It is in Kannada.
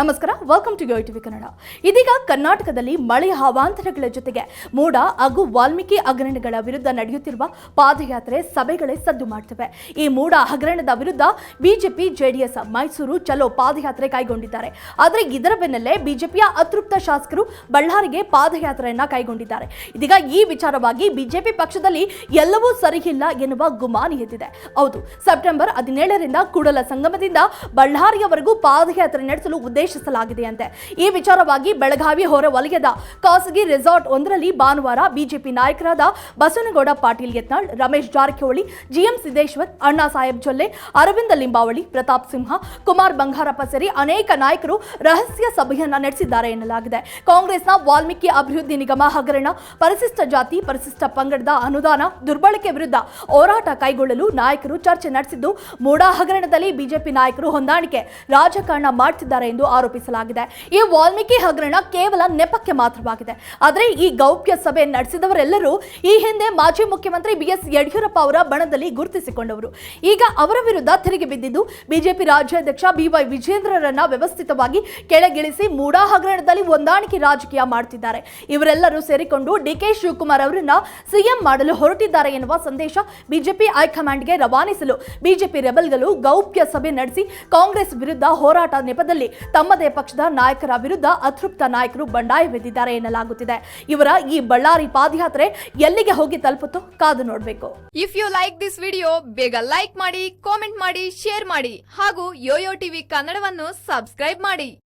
ನಮಸ್ಕಾರ ವೆಲ್ಕಮ್ ಟು ಟಿವಿ ಕನ್ನಡ ಇದೀಗ ಕರ್ನಾಟಕದಲ್ಲಿ ಮಳೆಯ ಹವಾಂತರಗಳ ಜೊತೆಗೆ ಮೂಡ ಹಾಗೂ ವಾಲ್ಮೀಕಿ ಹಗರಣಗಳ ವಿರುದ್ಧ ನಡೆಯುತ್ತಿರುವ ಪಾದಯಾತ್ರೆ ಸಭೆಗಳೇ ಸದ್ದು ಮಾಡ್ತವೆ. ಈ ಮೂಡ ಹಗರಣದ ವಿರುದ್ಧ ಬಿಜೆಪಿ, ಜೆಡಿಎಸ್, ಮೈಸೂರು ಚಲೋ ಪಾದಯಾತ್ರೆ ಕೈಗೊಂಡಿದ್ದಾರೆ. ಆದರೆ ಇದರ ಬೆನ್ನಲ್ಲೇ ಬಿಜೆಪಿಯ ಅತೃಪ್ತ ಶಾಸಕರು ಬಳ್ಳಾರಿಗೆ ಪಾದಯಾತ್ರೆಯನ್ನ ಕೈಗೊಂಡಿದ್ದಾರೆ. ಇದೀಗ ಈ ವಿಚಾರವಾಗಿ ಬಿಜೆಪಿ ಪಕ್ಷದಲ್ಲಿ ಎಲ್ಲವೂ ಸರಿಯಿಲ್ಲ ಎನ್ನುವ ಗುಮಾನಿ ಎದ್ದಿದೆ. ಹೌದು, ಸೆಪ್ಟೆಂಬರ್ ಹದಿನೇಳರಿಂದ ಕೂಡಲ ಸಂಗಮದಿಂದ ಬಳ್ಳಾರಿಯವರೆಗೂ ಪಾದಯಾತ್ರೆ ನಡೆಸಲು ಉದ್ದೇಶಿಸಲಾಗಿದೆಯಂತೆ ಈ ವಿಚಾರವಾಗಿ ಬೆಳಗಾವಿ ಹೊರ ವಲಯದ ಖಾಸಗಿ ರೆಸಾರ್ಟ್ ಒಂದರಲ್ಲಿ ಭಾನುವಾರ ಬಿಜೆಪಿ ನಾಯಕರಾದ ಬಸವನಗೌಡ ಪಾಟೀಲ್ ಯತ್ನಾಳ್, ರಮೇಶ್ ಜಾರಕಿಹೊಳಿ, ಜಿಎಂ ಸಿದ್ದೇಶ್ವರ್, ಅಣ್ಣಾ ಸಾಹೇಬ್ ಜೊಲ್ಲೆ, ಅರವಿಂದ ಲಿಂಬಾವಳಿ, ಪ್ರತಾಪ್ ಸಿಂಹ, ಕುಮಾರ್ ಬಂಗಾರಪ್ಪ ಸೇರಿ ಅನೇಕ ನಾಯಕರು ರಹಸ್ಯ ಸಭೆಯನ್ನ ನಡೆಸಿದ್ದಾರೆ ಎನ್ನಲಾಗಿದೆ. ಕಾಂಗ್ರೆಸ್ನ ವಾಲ್ಮೀಕಿ ಅಭಿವೃದ್ಧಿ ನಿಗಮ ಹಗರಣ, ಪರಿಶಿಷ್ಟ ಜಾತಿ, ಪರಿಶಿಷ್ಟ ಪಂಗಡದ ಅನುದಾನ, ದುರ್ಬಳಕೆ ವಿರುದ್ಧ ಹೋರಾಟ ಕೈಗೊಳ್ಳಲು ನಾಯಕರು ಚರ್ಚೆ ನಡೆಸಿದ್ದು, ಮೂಡಾ ಹಗರಣದಲ್ಲಿ ಬಿಜೆಪಿ ನಾಯಕರು ಹೊಂದಾಣಿಕೆ ರಾಜಕಾರಣ ಮಾಡುತ್ತಿದ್ದಾರೆ ಎಂದು ಆರೋಪಿಸಲಾಗಿದೆ. ಈ ವಾಲ್ಮೀಕಿ ಹಗರಣ ಕೇವಲ ನೆಪಕ್ಕೆ ಮಾತ್ರವಾಗಿದೆ. ಆದರೆ ಈ ಗೌಪ್ಯ ಸಭೆ ನಡೆಸಿದವರೆಲ್ಲರೂ ಈ ಹಿಂದೆ ಮಾಜಿ ಮುಖ್ಯಮಂತ್ರಿ ಬಿಎಸ್ ಯಡಿಯೂರಪ್ಪ ಅವರ ಬಣದಲ್ಲಿ ಗುರುತಿಸಿಕೊಂಡವರು. ಈಗ ಅವರ ವಿರುದ್ಧ ತಿರುಗಿ ಬಿದ್ದಿದ್ದು ಬಿಜೆಪಿ ರಾಜ್ಯಾಧ್ಯಕ್ಷ ಬಿವೈ ವಿಜೇಂದ್ರರನ್ನ ವ್ಯವಸ್ಥಿತವಾಗಿ ಕೆಳಗಿಳಿಸಿ ಮೂಡಾ ಹಗರಣದಲ್ಲಿ ಹೊಂದಾಣಿಕೆ ರಾಜಕೀಯ ಮಾಡುತ್ತಿದ್ದಾರೆ ಇವರೆಲ್ಲರೂ ಸೇರಿಕೊಂಡು ಡಿಕೆ ಶಿವಕುಮಾರ್ ಅವರನ್ನ ಸಿಎಂ ಮಾಡಲು ಹೊರಟಿದ್ದಾರೆ ಎನ್ನುವ ಸಂದೇಶ ಬಿಜೆಪಿ ಹೈಕಮಾಂಡ್ಗೆ ರವಾನಿಸಲು ಬಿಜೆಪಿ ರೆಬಲ್ಗಳು ಗೌಪ್ಯ ಸಭೆ ನಡೆಸಿ ಕಾಂಗ್ರೆಸ್ ವಿರುದ್ಧ ಹೋರಾಟ ನೆಪದಲ್ಲಿ ತಮ್ಮದೇ ಪಕ್ಷದ ನಾಯಕರ ವಿರುದ್ಧ ಅತೃಪ್ತ ನಾಯಕರು ಬಂಡಾಯವೆದ್ದಿದ್ದಾರೆ ಎನ್ನಲಾಗುತ್ತಿದೆ. ಇವರ ಈ ಬಳ್ಳಾರಿ ಪಾದಯಾತ್ರೆ ಎಲ್ಲಿಗೆ ಹೋಗಿ ತಲುಪುತ್ತೋ ಕಾದು ನೋಡಬೇಕು. If you like this video ಬೇಗ ಲೈಕ್ ಮಾಡಿ ಕಾಮೆಂಟ್ ಮಾಡಿ ಶೇರ್ ಮಾಡಿ ಹಾಗೂ ಯೋಯೋ ಟಿವಿ ಕನ್ನಡವನ್ನು ಸಬ್ಸ್ಕ್ರೈಬ್ ಮಾಡಿ.